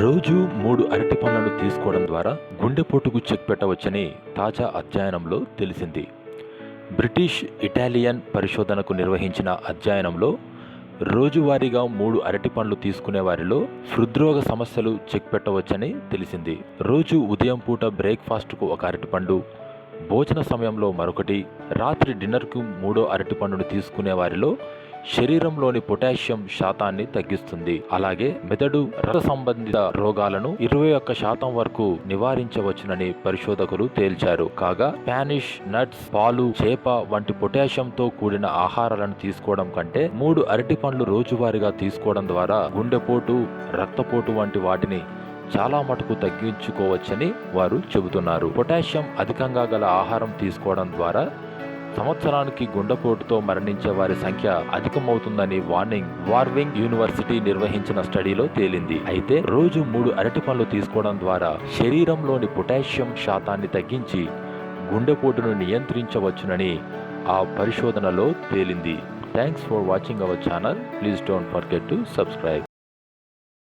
రోజు మూడు అరటి పండ్లను తీసుకోవడం ద్వారా గుండెపోటుకు చెక్ పెట్టవచ్చని తాజా అధ్యయనంలో తెలిసింది. బ్రిటిష్ ఇటాలియన్ పరిశోధనకు నిర్వహించిన అధ్యయనంలో రోజువారీగా మూడు అరటి పండ్లు తీసుకునే వారిలో హృద్రోగ సమస్యలు చెక్ పెట్టవచ్చని తెలిసింది. రోజు ఉదయం పూట బ్రేక్ఫాస్ట్కు ఒక అరటిపండు భోజన సమయంలో మరొకటి రాత్రి డిన్నర్కు మూడో అరటిపండును తీసుకునే వారిలో శరీరంలోని పొటాషియం శాతాన్ని తగ్గిస్తుంది. అలాగే మెదడు రక్త సంబంధిత రోగాలను ఇరవై ఒక్క శాతం వరకు నివారించవచ్చునని పరిశోధకులు తేల్చారు. కాగా స్పానిష్ నట్స్ పాలు చేప వంటి పొటాషియంతో కూడిన ఆహారాలను తీసుకోవడం కంటే మూడు అరటి పండ్లు రోజువారీగా తీసుకోవడం ద్వారా గుండెపోటు రక్తపోటు వంటి వాటిని చాలా మటుకు తగ్గించుకోవచ్చని వారు చెబుతున్నారు. పొటాషియం అధికంగా గల ఆహారం తీసుకోవడం ద్వారా సంవత్సరానికి గుండెపోటుతో మరణించే వారి సంఖ్య అధికమవుతుందని వార్నింగ్ వార్వింగ్ యూనివర్సిటీ నిర్వహించిన స్టడీలో తేలింది. అయితే రోజు మూడు అరటి పండ్లు తీసుకోవడం ద్వారా శరీరంలోని పొటాషియం శాతాన్ని తగ్గించి గుండెపోటును నియంత్రించవచ్చునని ఆ పరిశోధనలో తేలింది. Thanks for watching our channel. Please don't forget to subscribe.